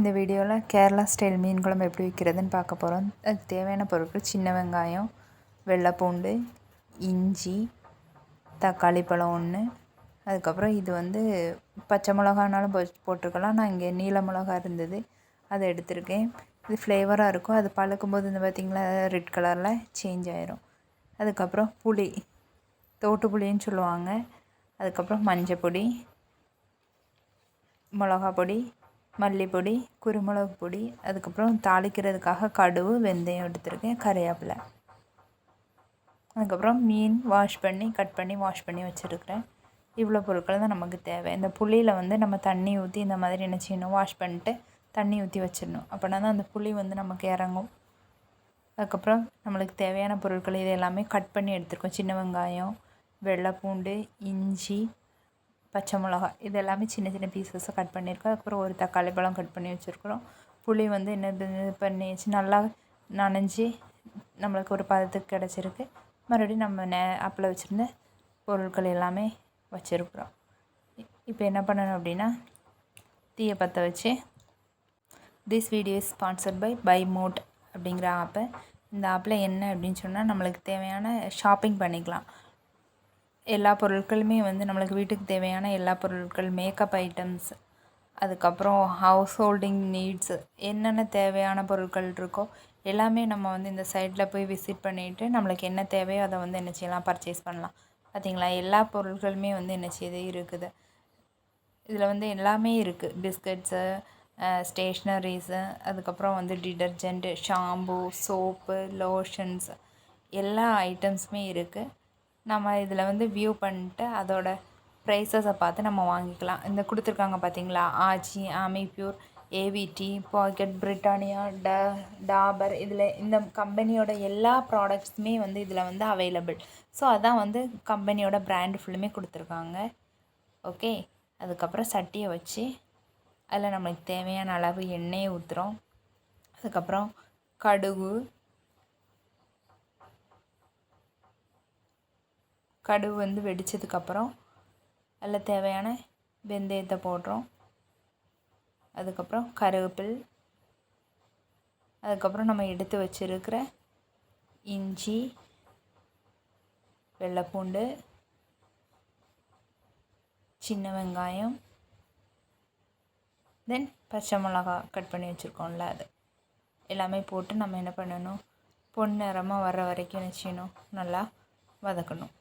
இந்த வீடியோவில் கேரளா ஸ்டைல் மீன் குழம்பு எப்படி வைக்கிறதுன்னு பார்க்க போகிறோம் அதுக்கு தேவையான பொருட்கள் சின்ன வெங்காயம் வெள்ளைப்பூண்டு இஞ்சி தக்காளி பழம் ஒன்று அதுக்கப்புறம் இது வந்து பச்சை மிளகானாலும் போட்டிருக்கலாம் நான் இங்கே நீல மிளகா இருந்தது அதை எடுத்திருக்கேன். இது ஃப்ளேவராக இருக்கும். அது பழக்கும்போது இந்த பார்த்திங்களா ரெட் கலரில் சேஞ்ச் ஆயிரும். அதுக்கப்புறம் புளி தோட்டு புளின்னு சொல்லுவாங்க. அதுக்கப்புறம் மஞ்சள் பொடி மிளகா பொடி மல்லிப்பொடி குருமிளகு பொடி அதுக்கப்புறம் தாளிக்கிறதுக்காக கடுகு வெந்தயம் எடுத்துருக்கேன் கறிவேப்பிலை. அதுக்கப்புறம் மீன் வாஷ் பண்ணி கட் பண்ணி வாஷ் பண்ணி வச்சுருக்கிறேன். இவ்வளோ பொருட்கள் தான் நமக்கு தேவை. இந்த புளியில் வந்து நம்ம தண்ணி ஊற்றி இந்த மாதிரி என்ன செய்யணும்? வாஷ் பண்ணிட்டு தண்ணி ஊற்றி வச்சிடணும். அப்படின்னா தான் அந்த புளி வந்து நமக்கு இறங்கும். அதுக்கப்புறம் நம்மளுக்கு தேவையான பொருட்கள் இது எல்லாமே கட் பண்ணி எடுத்துருக்கோம். சின்ன வெங்காயம் வெள்ளை பூண்டு இஞ்சி பச்சை மிளகா இது எல்லாமே சின்ன சின்ன பீசஸாக கட் பண்ணியிருக்கோம். அதுக்கப்புறம் ஒரு தக்காளி பழம் கட் பண்ணி வச்சுருக்குறோம். புளி வந்து என்ன இது பண்ணி வச்சு நல்லா நனைஞ்சி நம்மளுக்கு ஒரு பதத்துக்கு கிடச்சிருக்கு. மறுபடியும் நம்ம நே அப்பில் வச்சுருந்த பொருட்கள் எல்லாமே வச்சுருக்குறோம். இப்போ என்ன பண்ணணும் அப்படின்னா தீயை பற்ற வச்சு this video is sponsored by by Mode அப்படிங்கிற ஆப்பை. இந்த ஆப்பில் என்ன அப்படின்னு சொன்னால் நம்மளுக்கு தேவையான ஷாப்பிங் பண்ணிக்கலாம். எல்லா பொருட்களுமே வந்து நம்மளுக்கு வீட்டுக்கு தேவையான எல்லா பொருட்கள் மேக்கப் ஐட்டம்ஸ் அதுக்கப்புறம் ஹவுஸ் ஹோல்டிங் நீட்ஸு என்னென்ன தேவையான பொருட்கள் இருக்கோ எல்லாமே நம்ம வந்து இந்த சைட்டில் போய் விசிட் பண்ணிவிட்டு நம்மளுக்கு என்ன தேவையோ அதை வந்து என்ன செய்யலாம் பர்ச்சேஸ் பண்ணலாம். பார்த்திங்களா எல்லா பொருட்களுமே வந்து என்ன செய்யுது இருக்குது. இதில் வந்து எல்லாமே இருக்குது பிஸ்கட்ஸு ஸ்டேஷ்னரிஸு அதுக்கப்புறம் வந்து டிடர்ஜெண்ட்டு ஷாம்பு சோப்பு லோஷன்ஸ் எல்லா ஐட்டம்ஸுமே இருக்குது நம்ம இதில் வந்து வியூ பண்ணிட்டு அதோட ப்ரைஸஸை பார்த்து நம்ம வாங்கிக்கலாம். இந்த கொடுத்துருக்காங்க பார்த்தீங்களா? ஆச்சி ஆமி ப்யூர் ஏவிடி பாக்கெட் பிரிட்டானியா ட டாபர் இதில் இந்த கம்பெனியோட எல்லா ப்ராடக்ட்ஸுமே வந்து இதில் வந்து அவைலபிள் ஸோ அதான் வந்து கம்பெனியோட ப்ராண்டு ஃபுல்லுமே கொடுத்துருக்காங்க. ஓகே அதுக்கப்புறம் சட்டியை வச்சு அதில் நம்மளுக்கு தேவையான அளவு எண்ணெயை ஊற்றுறோம் அதுக்கப்புறம் கடுகு கடுகு வந்து வெடித்ததுக்கப்புறம் அதில் தேவையான வெந்தயத்தை போடுறோம். அதுக்கப்புறம் கருவேப்பில் அதுக்கப்புறம் நம்ம எடுத்து வச்சுருக்கிற இஞ்சி வெள்ளைப்பூண்டு சின்ன வெங்காயம் தென் பச்சை மிளகா கட் பண்ணி வச்சுருக்கோம்ல அது. எல்லாமே போட்டு நம்ம என்ன பண்ணணும்? பொன்னிறமாக வர வரைக்கும் வச்சுக்கணும் நல்லா வதக்கணும்.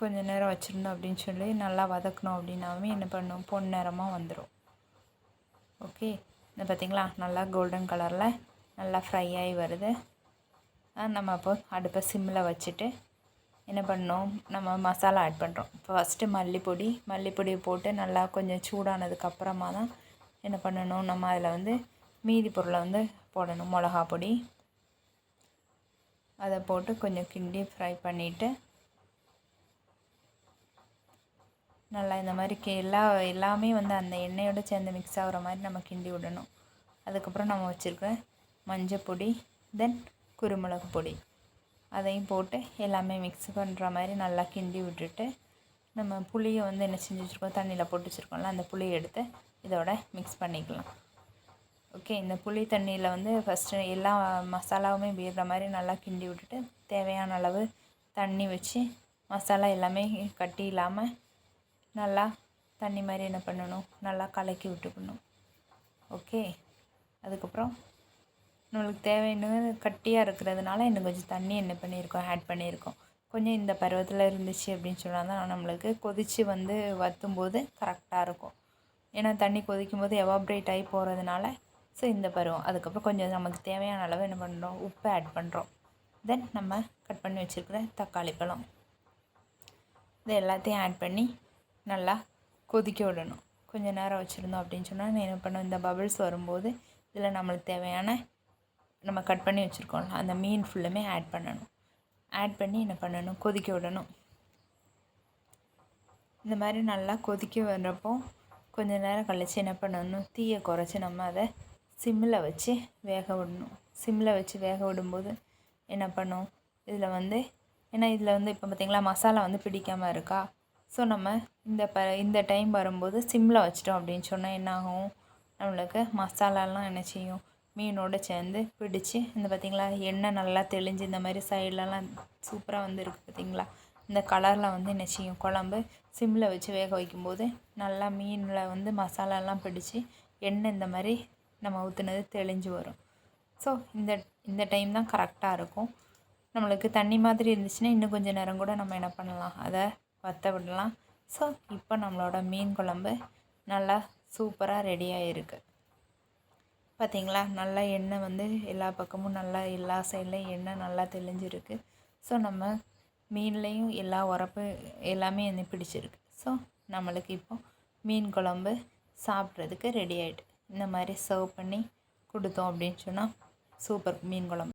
கொஞ்சம் நேரம் வச்சுருந்தோம் அப்படின்னு சொல்லி நல்லா வதக்கணும் அப்படின்னாவே என்ன பண்ணும்? பொன் நேரமாக வந்துடும் ஓகே? இந்த பார்த்திங்களா நல்லா கோல்டன் கலரில் நல்லா ஃப்ரை ஆகி வருது. நம்ம அப்போ அடுப்பை சிம்மில் வச்சுட்டு என்ன பண்ணோம்? நம்ம மசாலா ஆட் பண்ணுறோம் இப்போ ஃபஸ்ட்டு மல்லிப்பொடி மல்லிப்பொடியை போட்டு நல்லா கொஞ்சம் சூடானதுக்கப்புறமா தான் என்ன பண்ணணும்? நம்ம அதில் வந்து மீதி பொருளை வந்து போடணும். மிளகா பொடி அதை போட்டு கொஞ்சம் கிண்டி ஃப்ரை பண்ணிவிட்டு நல்லா இந்த மாதிரி கே எல்லா எல்லாமே வந்து அந்த எண்ணெயோடு சேர்ந்து மிக்ஸ் ஆகிற மாதிரி நம்ம கிண்டி விடணும். அதுக்கப்புறம் நம்ம வச்சுருக்க மஞ்சள் பொடி தென் குருமிளகு பொடி. அதையும் போட்டு எல்லாமே மிக்ஸ் பண்ணுற மாதிரி நல்லா கிண்டி விட்டுட்டு நம்ம புளியை வந்து என்ன செஞ்சு வச்சுருக்கோம்? தண்ணியில் போட்டு வச்சுருக்கோம்ல அந்த புளியை எடுத்து இதோட மிக்ஸ் பண்ணிக்கலாம். ஓகே இந்த புளி தண்ணியில் வந்து ஃபஸ்ட்டு எல்லா மசாலாவுமே வீடுற மாதிரி நல்லா கிண்டி விட்டுட்டு தேவையான அளவு தண்ணி வச்சு மசாலா எல்லாமே கட்டி இல்லாமல் நல்லா தண்ணி மாதிரி என்ன பண்ணணும்? நல்லா கலக்கி விட்டுக்கணும். ஓகே அதுக்கப்புறம் நம்மளுக்கு தேவைன்னு கட்டியாக இருக்கிறதுனால இன்னும் கொஞ்சம் தண்ணி என்ன பண்ணியிருக்கோம் ஆட் பண்ணியிருக்கோம். கொஞ்சம் இந்த பருவத்தில் இருந்துச்சு அப்படின்னு சொன்னால் தான் நம்மளுக்கு கொதித்து வந்து வற்றும் போது கரெக்டாக இருக்கும். ஏன்னா தண்ணி கொதிக்கும் போது எவாப்ரேட் ஆகி போகிறதுனால ஸோ இந்த பருவம். அதுக்கப்புறம் கொஞ்சம் நமக்கு தேவையான அளவு என்ன பண்ணுறோம் உப்பு ஆட் பண்ணுறோம் தென் நம்ம கட் பண்ணி வச்சுருக்கிற தக்காளி பழம். இது எல்லாத்தையும் ஆட் பண்ணி நல்லா கொதிக்க விடணும். கொஞ்சம் நேரம் வச்சுருந்தோம் அப்படின்னு சொன்னால் என்ன பண்ணோம்? இந்த பபிள்ஸ் வரும்போது இதில் நம்மளுக்கு தேவையான நம்ம கட் பண்ணி வச்சுருக்கோம்ல அந்த மீன் ஃபுல்லுமே ஆட் பண்ணணும். ஆட் பண்ணி என்ன பண்ணணும்? கொதிக்க விடணும். இந்த மாதிரி நல்லா கொதிக்க வர்றப்போ கொஞ்சம் நேரம் கழித்து என்ன பண்ணணும்? தீயை குறைச்சி நம்ம அதை சிம்மில் வச்சு வேக விடணும். சிம்மில் வச்சு வேக விடும்போது என்ன பண்ணும்? இதில் வந்து ஏன்னா இதில் வந்து இப்போ பார்த்திங்களா மசாலா வந்து பிடிக்காமல் இருக்கா? ஸோ நம்ம இந்த ப இந்த டைம் வரும்போது சிம்மில் வச்சிட்டோம் அப்படின்னு சொன்னால் என்ன ஆகும் நம்மளுக்கு மசாலாலாம் என்ன செய்யும்? மீனோடு சேர்ந்து பிடிச்சி இந்த பார்த்திங்களா எண்ணெய் நல்லா தெளிஞ்சு இந்த மாதிரி சைட்லலாம் சூப்பராக வந்து இருக்குது பார்த்திங்களா இந்த கலரில் வந்து என்ன செய்யும்? குழம்பு சிம்மில் வச்சு வேக வைக்கும்போது நல்லா மீனில் வந்து மசாலாலாம் பிடிச்சி எண்ணெய் இந்த மாதிரி நம்ம ஊற்றுனது தெளிஞ்சு வரும். ஸோ இந்த இந்த டைம் தான் கரெக்டாக இருக்கும். நம்மளுக்கு தண்ணி மாதிரி இருந்துச்சுன்னா இன்னும் கொஞ்சம் நேரம் கூட நம்ம என்ன பண்ணலாம்? அதை வற்ற விடலாம் ஸோ இப்போ நம்மளோட மீன் குழம்பு நல்லா சூப்பராக ரெடியாக இருக்குது பார்த்தீங்களா நல்லா எண்ணெய் வந்து எல்லா பக்கமும் நல்லா எல்லா சைட்லேயும் எண்ணெய் நல்லா தெளிஞ்சிருக்கு. ஸோ நம்ம மீன்லேயும் எல்லா உரப்பு எல்லாமே வந்து பிடிச்சிருக்கு. ஸோ நம்மளுக்கு இப்போது மீன் குழம்பு சாப்பிட்றதுக்கு ரெடி ஆகிட்டு இந்த மாதிரி சர்வ் பண்ணி கொடுத்தோம் அப்படின்னு சொன்னால் சூப்பர் மீன் குழம்பு.